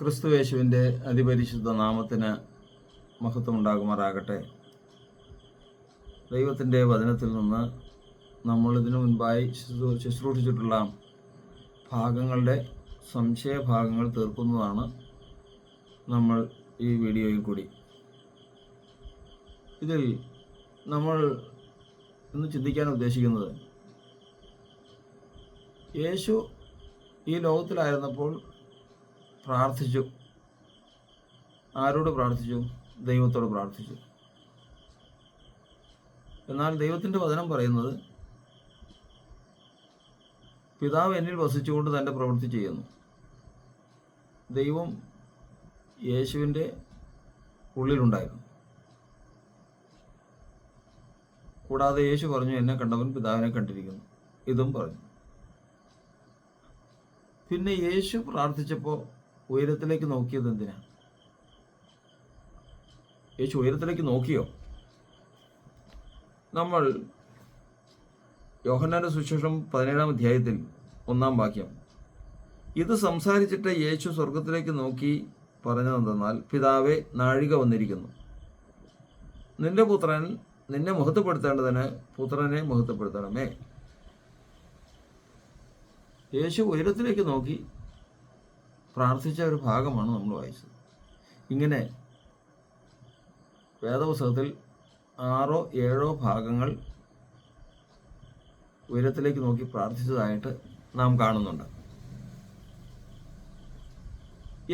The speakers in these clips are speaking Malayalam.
ക്രിസ്തു യേശുവിന്റെ അതിപരിശുദ്ധ നാമത്തിന് മഹത്വമുണ്ടാകുമാറാകട്ടെ. ദൈവത്തിന്റെ വചനത്തിൽ നിന്ന് നമ്മൾ ഇതിനു മുൻപായി ശുശ്രൂ- ശുശ്രൂഷിച്ചിട്ടുള്ള ഭാഗങ്ങളുടെ സംശയ ഭാഗങ്ങൾ തീർക്കുന്നതാണ് നമ്മൾ ഈ വീഡിയോയിൽ കൂടി. ഇതിൽ നമ്മൾ ഇന്ന് ചിന്തിക്കാൻ ഉദ്ദേശിക്കുന്നത് യേശു ഈ ലോകത്തിലായിരുന്നപ്പോൾ പ്രാർത്ഥിച്ചു. ആരോട് പ്രാർത്ഥിച്ചു? ദൈവത്തോട് പ്രാർത്ഥിച്ചു. എന്നാൽ ദൈവത്തിന്റെ വചനം പറയുന്നത് പിതാവ് എന്നിൽ വസിച്ചുകൊണ്ട് തന്റെ പ്രവൃത്തി ചെയ്യുന്നു. ദൈവം യേശുവിന്റെ ഉള്ളിലുണ്ടായിരുന്നു. കൂടാതെ യേശു പറഞ്ഞു എന്നെ കണ്ടവൻ പിതാവിനെ കണ്ടിരിക്കുന്നു. ഇതും പറഞ്ഞു. പിന്നെ യേശു പ്രാർത്ഥിച്ചപ്പോൾ ഉയരത്തിലേക്ക് നോക്കിയത് എന്തിനാ? യേശു ഉയരത്തിലേക്ക് നോക്കിയോ? നമ്മൾ യോഹന്നാന്റെ സുശേഷം പതിനേഴാം അധ്യായത്തിൽ ഒന്നാം വാക്യം. ഇത് സംസാരിച്ചിട്ട് യേശു സ്വർഗത്തിലേക്ക് നോക്കി പറഞ്ഞതെന്തെന്നാൽ പിതാവെ നാഴിക വന്നിരിക്കുന്നു. നിന്റെ പുത്രൻ നിന്നെ മഹത്വപ്പെടുത്തേണ്ടതിന് പുത്രനെ മഹത്വപ്പെടുത്തണമേ. യേശു ഉയരത്തിലേക്ക് നോക്കി പ്രാർത്ഥിച്ച ഒരു ഭാഗമാണ് നമ്മൾ വായിച്ചത്. ഇങ്ങനെ വേദപുസ്തകത്തിൽ ആറോ ഏഴോ ഭാഗങ്ങൾ ഉയരത്തിലേക്ക് നോക്കി പ്രാർത്ഥിച്ചതായിട്ട് നാം കാണുന്നുണ്ട്.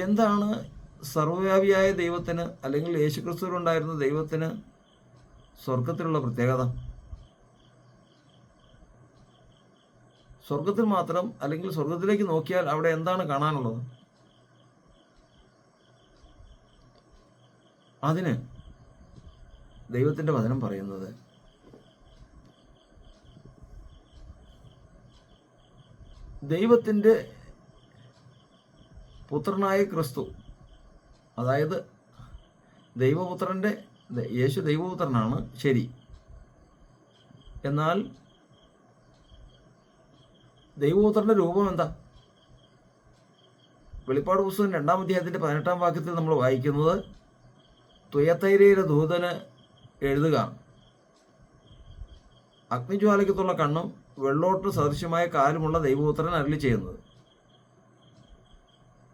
എന്താണ് സർവവ്യാപിയായ ദൈവത്തിന് അല്ലെങ്കിൽ യേശുക്രിസ്തുവിലുണ്ടായിരുന്ന ദൈവത്തിന് സ്വർഗത്തിലുള്ള പ്രത്യേകത? സ്വർഗത്തിൽ മാത്രം അല്ലെങ്കിൽ സ്വർഗത്തിലേക്ക് നോക്കിയാൽ അവിടെ എന്താണ് കാണാനുള്ളത്? അതിന് ദൈവത്തിന്റെ വചനം പറയുന്നത് ദൈവത്തിന്റെ പുത്രനായ ക്രിസ്തു അതായത് ദൈവപുത്രന്റെ യേശു ദൈവപുത്രനാണ് ശരി. എന്നാൽ ദൈവപുത്രന്റെ രൂപം എന്താ? വെളിപ്പാട് പുസ്തകം രണ്ടാം അധ്യായത്തിന്റെ പതിനെട്ടാം വാക്യത്തിൽ നമ്മൾ വായിക്കുന്നത് തുയത്തൈരയിലെ ദൂതന് എഴുതുക. അഗ്നിജ്വാലയ്ക്കത്തുള്ള കണ്ണും വെള്ളോട്ട് സദൃശ്യമായ കാലുമുള്ള ദൈവപുത്രൻ അരളി ചെയ്യുന്നത്.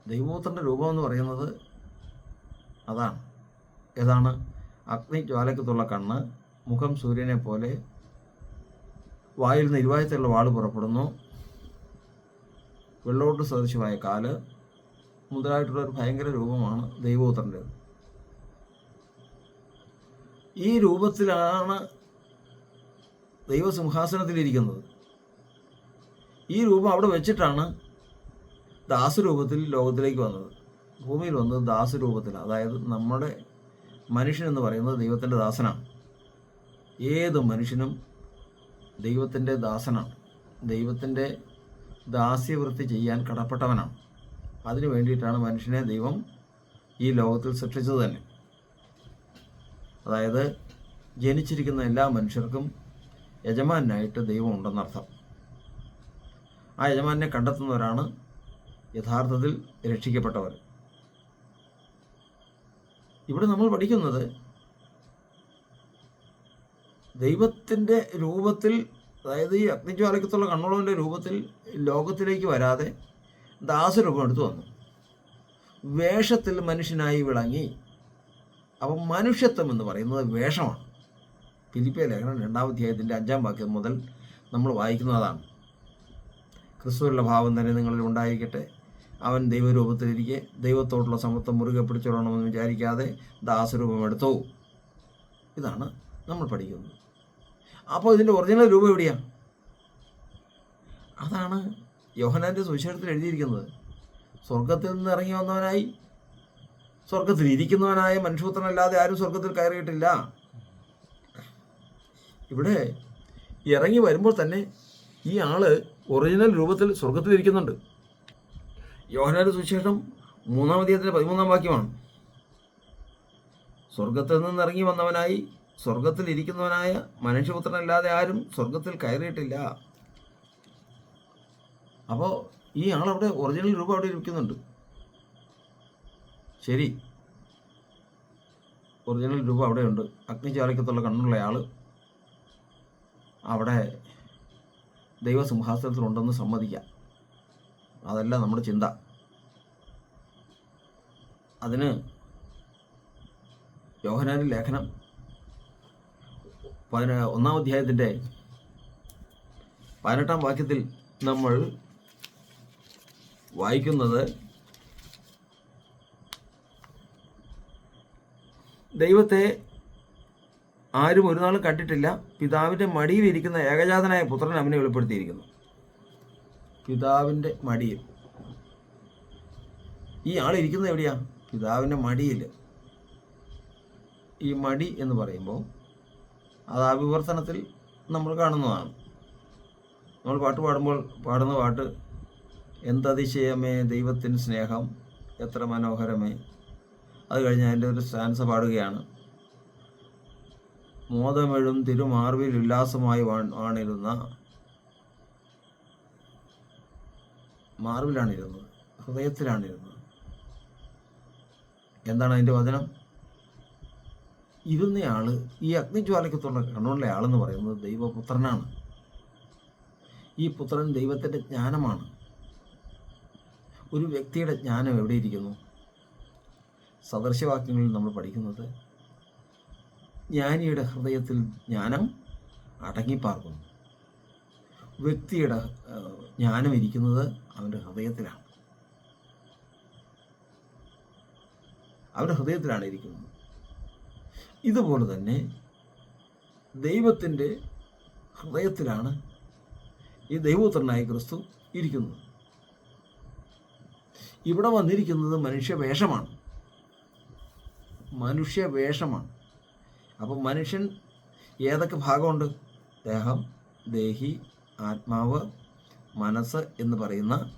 ദൈവപുത്രന്റെ രൂപം എന്ന് പറയുന്നത് അതാണ്. ഏതാണ്? അഗ്നിജ്വാലയ്ക്കത്തുള്ള കണ്ണ് മുഖം സൂര്യനെ പോലെ വായിൽ വാൾ വാൾ പുറപ്പെടുന്നു. വെള്ളോട്ട് സദൃശ്യമായ കാൽ മുതലായിട്ടുള്ള ഒരു ഭയങ്കര രൂപമാണ് ദൈവപുത്രന്റെത് ഈ രൂപത്തിലാണ് ദൈവസിംഹാസനത്തിലിരിക്കുന്നത്. ഈ രൂപം അവിടെ വെച്ചിട്ടാണ് ദാസരൂപത്തിൽ ലോകത്തിലേക്ക് വന്നത്. ഭൂമിയിൽ വന്നത് ദാസരൂപത്തിൽ അതായത് നമ്മുടെ മനുഷ്യൻ എന്ന് പറയുന്നത് ദൈവത്തിന്റെ ദാസനാണ്. ഏത് മനുഷ്യനും ദൈവത്തിന്റെ ദാസനാണ്. ദൈവത്തിന്റെ ദാസ്യവൃത്തി ചെയ്യാൻ കടപ്പെട്ടവനാണ്. അതിനു വേണ്ടിയിട്ടാണ് മനുഷ്യനെ ദൈവം ഈ ലോകത്തിൽ സൃഷ്ടിച്ചത് തന്നെ. അതായത് ജനിച്ചിരിക്കുന്ന എല്ലാ മനുഷ്യർക്കും യജമാനായിട്ട് ദൈവം ഉണ്ടെന്നർത്ഥം ആ യജമാനെ കണ്ടെത്തുന്നവരാണ് യഥാർത്ഥത്തിൽ രക്ഷിക്കപ്പെട്ടവർ. ഇവിടെ നമ്മൾ പഠിക്കുന്നത് ദൈവത്തിന്റെ രൂപത്തിൽ അതായത് ഈ അഗ്നിജ്വാലക്കത്തുള്ള കണ്ണോളവിന്റെ രൂപത്തിൽ ലോകത്തിലേക്ക് വരാതെ ദാസരൂപം എടുത്തു വന്നു. വേഷത്തിൽ മനുഷ്യനായി വിളങ്ങി അപ്പം മനുഷ്യത്വം എന്ന് പറയുന്നത് വേഷമാണ്. ഫിലിപ്പിയ ലേഖനം രണ്ടാം അധ്യായത്തിന്റെ അഞ്ചാം വാക്യം മുതൽ നമ്മൾ വായിക്കുന്നതാണ്. ക്രിസ്തുവിലുള്ള ഭാവം തന്നെ നിങ്ങളിൽ ഉണ്ടായിരിക്കട്ടെ. അവൻ ദൈവരൂപത്തിലിരിക്കെ ദൈവത്തോടുള്ള സമത്വം മുറുകെ പിടിച്ചോളണമെന്ന് വിചാരിക്കാതെ ദാസരൂപം എടുത്തു. ഇതാണ് നമ്മൾ പഠിക്കുന്നത്. അപ്പോൾ ഇതിന്റെ ഒറിജിനൽ രൂപം എവിടെയാണ് അതാണ് യോഹനാന്റെ സുവിശേഷത്തിൽ എഴുതിയിരിക്കുന്നത്. സ്വർഗത്തിൽ നിന്ന് ഇറങ്ങി വന്നവനായി സ്വർഗത്തിൽ ഇരിക്കുന്നവനായ മനുഷ്യപുത്രനല്ലാതെ ആരും സ്വർഗത്തിൽ കയറിയിട്ടില്ല. ഇവിടെ ഇറങ്ങി വരുമ്പോൾ തന്നെ ഈ ആൾ ഒറിജിനൽ രൂപത്തിൽ സ്വർഗത്തിൽ ഇരിക്കുന്നുണ്ട്. യോഹനാന്റെ സുവിശേഷം മൂന്നാം അധ്യായത്തിന്റെ പതിമൂന്നാം വാക്യമാണ്. സ്വർഗത്തിൽ നിന്ന് ഇറങ്ങി വന്നവനായി സ്വർഗത്തിൽ ഇരിക്കുന്നവനായ മനുഷ്യപുത്രനല്ലാതെ ആരും സ്വർഗത്തിൽ കയറിയിട്ടില്ല. അപ്പോൾ ഈ ആളവിടെ ഒറിജിനൽ രൂപം അവിടെ ഇരിക്കുന്നുണ്ട്. ശരി. ഒറിജിനൽ രൂപ അവിടെയുണ്ട്. കണ്ണുള്ള ആൾ അവിടെ ദൈവസിംഹാസനത്തിലുണ്ടെന്ന് സമ്മതിക്കാം. അതല്ല നമ്മുടെ ചിന്ത. അതിന് യോഹനാനി ലേഖനം പതിന ഒന്നാം അധ്യായത്തിന്റെ പതിനെട്ടാം വാക്യത്തിൽ നമ്മൾ വായിക്കുന്നത് ദൈവത്തെ ആരും ഒരു നാളും കണ്ടിട്ടില്ല. പിതാവിന്റെ മടിയിലിരിക്കുന്ന ഏകജാതനായ പുത്രൻ അവനെ വെളിപ്പെടുത്തിയിരിക്കുന്നു. പിതാവിന്റെ മടിയിൽ. ഈ ആൾ ഇരിക്കുന്നത് എവിടെയാ? പിതാവിന്റെ മടിയിൽ. ഈ മടി എന്ന് പറയുമ്പോൾ അത് ആ വിവർത്തനത്തിൽ നമ്മൾ കാണുന്നതാണ്. നമ്മൾ പാട്ട് പാടുമ്പോൾ പാടുന്ന പാട്ട് എന്തതിശയമേ ദൈവത്തിൻ സ്നേഹം എത്ര മനോഹരമേ അത് കഴിഞ്ഞ് അതിന്റെ ഒരു സ്റ്റാൻസ പാടുകയാണ്. മോദമെഴും തിരുമാർവിൽ ഉല്ലാസമായി വാണിരുന്ന ഹൃദയത്തിലാണിരുന്നത്. ഇരുന്നത് ഹൃദയത്തിലാണ് എന്താണ് അതിന്റെ വചനം? ഇരുന്നയാൾ ഈ അഗ്നിജ്വാലയ്ക്ക് അഗ്നിജ്വാലയ്ക്കത്തുള്ള കണ്ണുള്ള ആളെന്ന് പറയുന്നത് ദൈവപുത്രനാണ്. ഈ പുത്രൻ ദൈവത്തിന്റെ ജ്ഞാനമാണ്. ഒരു വ്യക്തിയുടെ ജ്ഞാനം എവിടെയിരിക്കുന്നു സദൃശവാക്യങ്ങളിൽ നമ്മൾ പഠിക്കുന്നത് ജ്ഞാനിയുടെ ഹൃദയത്തിൽ ജ്ഞാനം അടങ്ങിപ്പാർക്കുന്നു. വ്യക്തിയുടെ ജ്ഞാനം ഇരിക്കുന്നത് അവന്റെ ഹൃദയത്തിലാണ്. അവന്റെ ഹൃദയത്തിലാണ് ഇരിക്കുന്നത്. ഇതുപോലെ തന്നെ ദൈവത്തിന്റെ ഹൃദയത്തിലാണ് ഈ ദൈവപുത്രനായ ക്രിസ്തു ഇരിക്കുന്നത്. ഇവിടെ വന്നിരിക്കുന്നത് മനുഷ്യവേഷമാണ് മനുഷ്യവേഷമാണ്. അപ്പം മനുഷ്യൻ ഏതൊക്കെ ഭാഗമുണ്ട്? ദേഹം ദേഹി ആത്മാവ് മനസ്സ് എന്ന് പറയുന്ന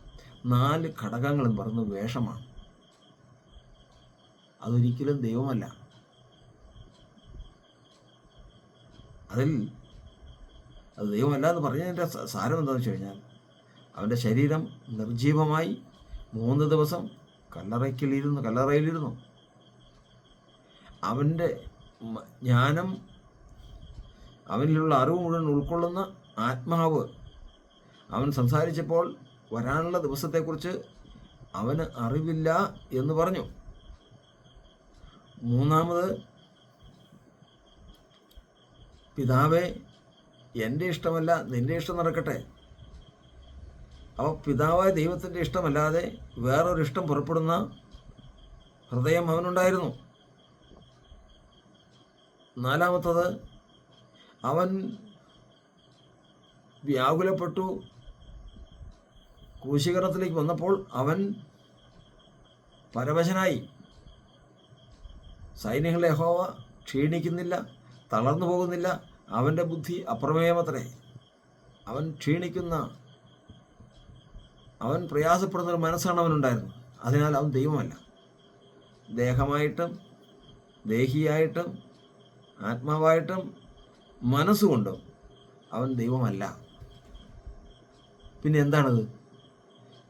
നാല് ഘടകങ്ങൾ എന്ന് പറയുന്ന വേഷമാണ്. അതൊരിക്കലും ദൈവമല്ല. അതിൽ അത് ദൈവമല്ല എന്ന് പറഞ്ഞതിന്റെ സാരം എന്താണെന്ന് വെച്ച് കഴിഞ്ഞാൽ അവന്റെ ശരീരം നിർജീവമായി മൂന്ന് ദിവസം കല്ലറയ്ക്കലിരുന്നു കല്ലറയിലിരുന്നു. അവന്റെ ജ്ഞാനം അവനിലുള്ള അറിവ് മുഴുവൻ ഉൾക്കൊള്ളുന്ന ആത്മാവ് അവൻ സംസാരിച്ചപ്പോൾ വരാനുള്ള ദിവസത്തെക്കുറിച്ച് അവന് അറിവില്ല എന്ന് പറഞ്ഞു. മൂന്നാമത് പിതാവേ എന്റെ ഇഷ്ടമല്ല നിന്റെ ഇഷ്ടം നടക്കട്ടെ. അപ്പോൾ പിതാവായ ദൈവത്തിന്റെ ഇഷ്ടമല്ലാതെ വേറൊരിഷ്ടം പുറപ്പെടുന്ന ഹൃദയം അവനുണ്ടായിരുന്നു. നാലാമത്തത് അവൻ വ്യാകുലപ്പെട്ടു. ക്രൂശീകരണത്തിലേക്ക് വന്നപ്പോൾ അവൻ പരവശനായി. സൈന്യങ്ങളെ ഹോവ ക്ഷീണിക്കുന്നില്ല തളർന്നു പോകുന്നില്ല അവന്റെ ബുദ്ധി അപ്രമേയമത്രേ. അവൻ ക്ഷീണിക്കുന്ന അവൻ പ്രയാസപ്പെടുന്ന ഒരു മനസ്സാണ് അവനുണ്ടായിരുന്നത്. അതിനാൽ അവൻ ദൈവമല്ല. ദേഹമായിട്ടും ദേഹിയായിട്ടും ആത്മാവായിട്ടും മനസ്സുകൊണ്ടും അവൻ ദൈവമല്ല. പിന്നെ എന്താണത്?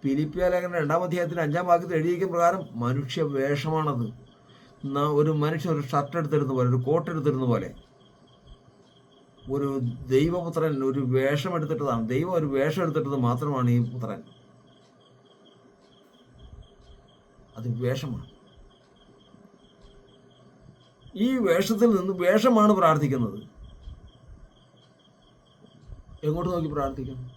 ഫിലിപ്പിയ ലേഖന രണ്ടാം അധ്യായത്തിന് അഞ്ചാം വാക്യത്തിൽ എഴുതിയിരിക്കുന്ന പ്രകാരം മനുഷ്യ വേഷമാണത് ഒരു മനുഷ്യൻ ഒരു ഷർട്ട് എടുത്തിരുന്ന പോലെ ഒരു കോട്ട് എടുത്തിരുന്ന പോലെ ഒരു ദൈവപുത്രൻ ഒരു വേഷം എടുത്തിട്ടതാണ്. ദൈവം ഒരു വേഷം എടുത്തിട്ടത് മാത്രമാണ് ഈ പുത്രൻ. അത് വേഷമാണ്. ഈ വേഷത്തിൽ നിന്ന് വേഷമാണ് പ്രാർത്ഥിക്കുന്നത്. എങ്ങോട്ട് നോക്കി പ്രാർത്ഥിക്കുന്നു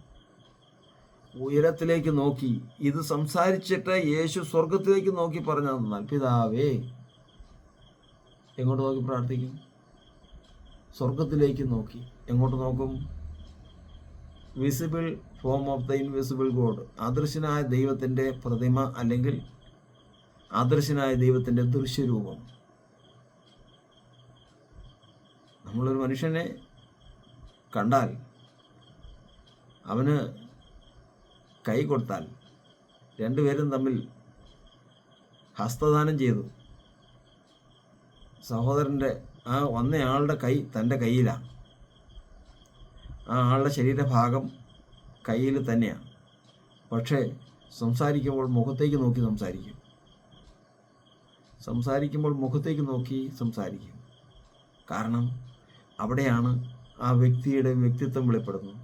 ഉയരത്തിലേക്ക് നോക്കി. ഇത് സംസാരിച്ചിട്ട് യേശു സ്വർഗത്തിലേക്ക് നോക്കി പറഞ്ഞു തന്നാൽ പിതാവേ എങ്ങോട്ട് നോക്കി പ്രാർത്ഥിക്കും? സ്വർഗത്തിലേക്ക് നോക്കി. എങ്ങോട്ട് നോക്കും? Visible form of the invisible God അദൃശ്യനായ ദൈവത്തിന്റെ പ്രതിമ അല്ലെങ്കിൽ അദൃശ്യനായ ദൈവത്തിന്റെ ദൃശ്യരൂപം. നമ്മളൊരു മനുഷ്യനെ കണ്ടാൽ അവന് കൈ കൊടുത്താൽ രണ്ടുപേരും തമ്മിൽ ഹസ്തദാനം ചെയ്തു. സഹോദരന്റെ ആ വന്നയാളുടെ കൈ തന്റെ കയ്യിലാണ്. ആ ആളുടെ ശരീരഭാഗം കയ്യിൽ തന്നെയാണ്. പക്ഷേ സംസാരിക്കുമ്പോൾ മുഖത്തേക്ക് നോക്കി സംസാരിക്കും. സംസാരിക്കുമ്പോൾ മുഖത്തേക്ക് നോക്കി സംസാരിക്കും. കാരണം അവിടെയാണ് ആ വ്യക്തിയുടെ വ്യക്തിത്വം വെളിപ്പെടുന്നത്.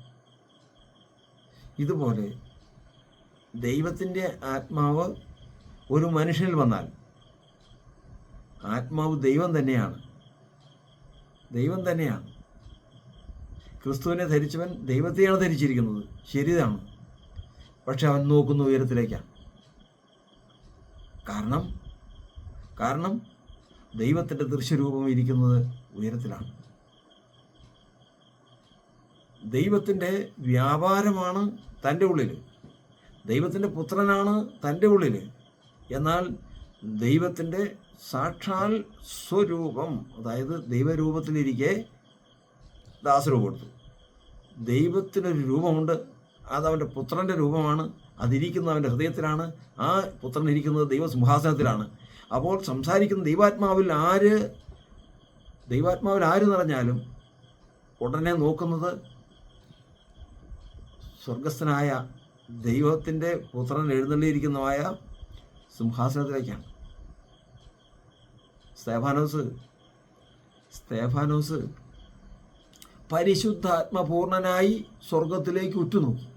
ഇതുപോലെ ദൈവത്തിന്റെ ആത്മാവ് ഒരു മനുഷ്യനിൽ വന്നാൽ ആത്മാവ് ദൈവം തന്നെയാണ്. ദൈവം തന്നെയാണ്. ക്രിസ്തുവിനെ ധരിച്ചവൻ ദൈവത്തെയാണ് ധരിച്ചിരിക്കുന്നത്. ശരിയാണ് പക്ഷെ അവൻ നോക്കുന്ന ഉയരത്തിലേക്കാണ്. കാരണം കാരണം ദൈവത്തിന്റെ ദൃശ്യരൂപം ഇരിക്കുന്നത് ഉയരത്തിലാണ്. ദൈവത്തിന്റെ വ്യാപാരമാണ് തന്റെ ഉള്ളിൽ. ദൈവത്തിന്റെ പുത്രനാണ് തന്റെ ഉള്ളിൽ. എന്നാൽ ദൈവത്തിന്റെ സാക്ഷാൽ സ്വരൂപം അതായത് ദൈവരൂപത്തിലിരിക്കെ ദാസരൂപം കൊടുത്തു. ദൈവത്തിനൊരു രൂപമുണ്ട് അത് അവന്റെ പുത്രന്റെ രൂപമാണ് അതിരിക്കുന്ന അവന്റെ ഹൃദയത്തിലാണ് ആ പുത്രൻ ഇരിക്കുന്നത് ദൈവസിംഹാസനത്തിലാണ് അപ്പോൾ സംസാരിക്കുന്ന ദൈവാത്മാവിൽ ആര് ദൈവാത്മാവിൽ ആര് നിറഞ്ഞാലും ഉടനെ നോക്കുന്നത് സ്വർഗസ്ഥനായ ദൈവത്തിന്റെ പുത്രൻ എഴുന്നള്ളിയിരിക്കുന്നതായ സിംഹാസനത്തിലേക്കാണ്. സ്തേഫാനോസ് സ്തേഫാനോസ് പരിശുദ്ധാത്മപൂർണനായി സ്വർഗത്തിലേക്ക് ഉറ്റുനോക്കി.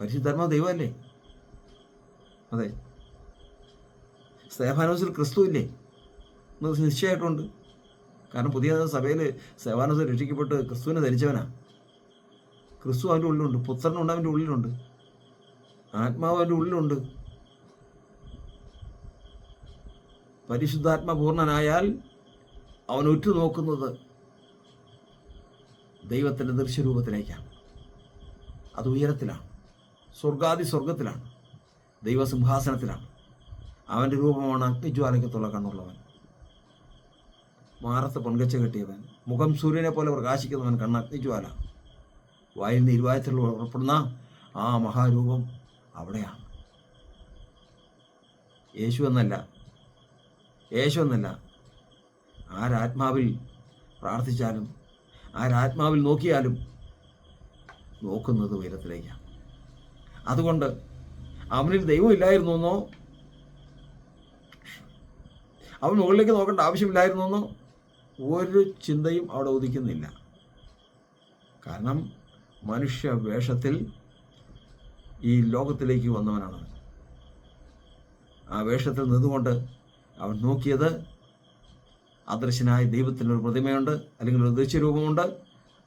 പരിശുദ്ധാത്മ ദൈവമല്ലേ? അതെ. സ്തേഫാനോസിൽ ക്രിസ്തു ഇല്ലേ? എന്ന് നിശ്ചയമായിട്ടുണ്ട്. കാരണം പുതിയ സഭയിൽ സ്തേഫാനോസ് രക്ഷിക്കപ്പെട്ട് ക്രിസ്തുവിനെ ധരിച്ചവനാ. ക്രിസ്തു അവന്റെ ഉള്ളിലുണ്ട്. പുത്രനുണ്ട് അവന്റെ ഉള്ളിലുണ്ട്. ആത്മാവ് അവന്റെ ഉള്ളിലുണ്ട്. പരിശുദ്ധാത്മപൂർണനായാൽ അവൻ ഉറ്റുനോക്കുന്നത് ദൈവത്തിന്റെ ദൃശ്യരൂപത്തിലേക്കാണ്. അത് ഉയരത്തിലാണ്. സ്വർഗാദി സ്വർഗത്തിലാണ്. ദൈവസിംഹാസനത്തിലാണ്. അവന്റെ രൂപമാണ് അഗ്നിജ്വാലയ്ക്കത്തുള്ള കണ്ണുള്ളവൻ. മാറത്ത് പൊൻകച്ച കെട്ടിയവൻ. മുഖം സൂര്യനെ പോലെ പ്രകാശിക്കുന്നവൻ കണ്ണ് അഗ്നിജ്വാല. നിന്ന് ഇരുവായത്തിൽ ഉറപ്പെടുന്ന ആ മഹാരൂപം അവിടെയാണ്. യേശു എന്നല്ല യേശു എന്നല്ല. ആരാത്മാവിൽ പ്രാർത്ഥിച്ചാലും ആരാത്മാവിൽ നോക്കിയാലും നോക്കുന്നത് ഉയരത്തിലേക്കാണ്. അതുകൊണ്ട് അവനിൽ ദൈവം ഇല്ലായിരുന്നു എന്നോ അവൻ മുകളിലേക്ക് നോക്കേണ്ട ആവശ്യമില്ലായിരുന്നു എന്നോ ഒരു ചിന്തയും അവിടെ ഉദിക്കുന്നില്ല. കാരണം മനുഷ്യ വേഷത്തിൽ ഈ ലോകത്തിലേക്ക് വന്നവനാണ്. ആ വേഷത്തിൽ നിന്നുകൊണ്ട് അവൻ നോക്കിയത് അദൃശ്യനായ ദൈവത്തിന്റെ ഒരു പ്രതിമയുണ്ട് അല്ലെങ്കിൽ ഒരു ദൃശ്യരൂപമുണ്ട്.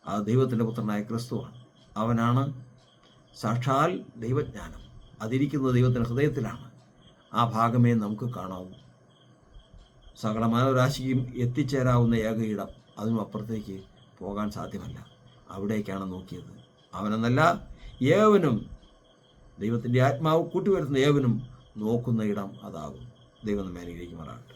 ആ ദൈവത്തിന്റെ പുത്രനായ ക്രിസ്തുവാണ്. അവനാണ് സാക്ഷാൽ ദൈവജ്ഞാനം. അതിരിക്കുന്ന ദൈവത്തിന്റെ ഹൃദയത്തിലാണ് ആ ഭാഗമേ നമുക്ക് കാണാവൂ. സകല മാനവരാശിക്കും എത്തിച്ചേരാവുന്ന ഏക ഇടം അതിനും അപ്പുറത്തേക്ക് പോകാൻ സാധ്യമല്ല. അവിടേക്കാണ് നോക്കിയത്. അവനെന്നല്ല ഏവനും ദൈവത്തിന്റെ ആത്മാവ് കൂട്ടിവരുത്തുന്ന ഏവനും നോക്കുന്ന ഇടം അതാകും. ദൈവം നമ്മെ അനുഗ്രഹിക്കുമാറാകട്ടെ.